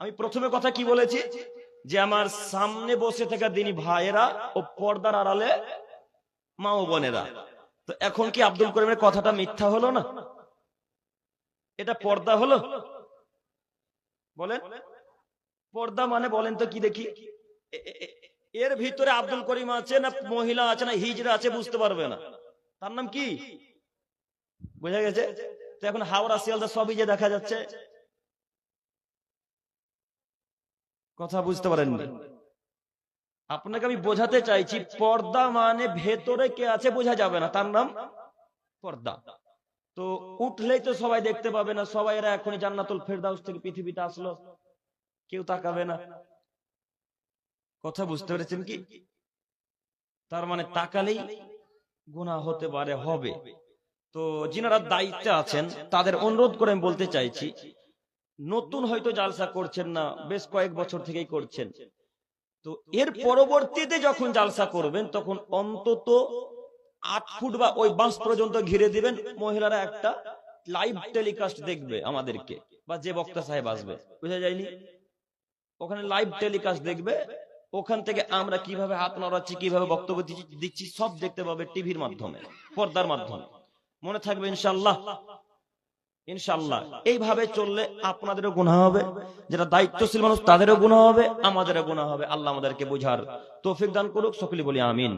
আমি প্রথমে কথা কি বলেছি? যে আমার সামনে বসে থাকা দিনী ভাইয়েরা ও পর্দার আড়ালে মা ও বোনেরা। তো এখন কি আব্দুল করিমের কথাটা মিথ্যা হলো না? এটা পর্দা হলো? বলেন। পর্দা মানে বলেন তো কি দেখি? এর ভিতরে আব্দুল করিম আছে না মহিলা আছে না হিজরা আছে বুঝতে পারবে না। তার নাম কি? বোঝা গেছে? তো এখন হাওড়া, শিয়ালদা সবই যে দেখা যাচ্ছে কথা বুঝতে পারেননি। আপনাকে আমি বোঝাতে চাইছি, পর্দা মানে ভেতরে কে আছে বোঝা যাবে না। তার নাম পর্দা। তো উঠলেই তো সবাই দেখতে পাবে না, সবাই এরা এখনই জান্নাতুল ফেরদাউস থেকে পৃথিবীতে আসলো। কেউ তাকাবে না। কথা বুঝতে পেরেছেন কি? তার মানে তাকালেই গুণা হতে পারে, হবে। তো যিনারা দায়িত্বে আছেন, তাদের অনুরোধ করে আমি বলতে চাইছি নতুন হয়তো জালসা করছেন না বেশ কয়েক বছর থেকেই করছেন। তো এর পরবর্তীতে যখন জালসা করবেন তখন অন্তত আট ফুট বা ওই বাঁশ পর্যন্ত ঘিরে দিবেন মহিলারা একটা লাইভ টেলিকাস্ট দেখবে আমাদেরকে বা যে বক্তা সাহেব আসবে। বুঝা যায়নি ওখানে লাইভ টেলিকাস্ট দেখবে ওখান থেকে আমরা কীভাবে হাত নাড়াচ্ছি কীভাবে বক্তব্য দিচ্ছি- দিচ্ছি সব দেখতে পাবে টিভির মাধ্যমে পর্দার মাধ্যমে। মনে থাকবে ইনশাল্লাহ ইনশাল্লাহ এইভাবে চললে আপনাদেরও গুণা হবে যারা দায়িত্বশীল মানুষ তাদেরও গুণা হবে আমাদেরও গুণা হবে। আল্লাহ আমাদেরকে বোঝার তৌফিক দান করুক সকলে বলি আমিন।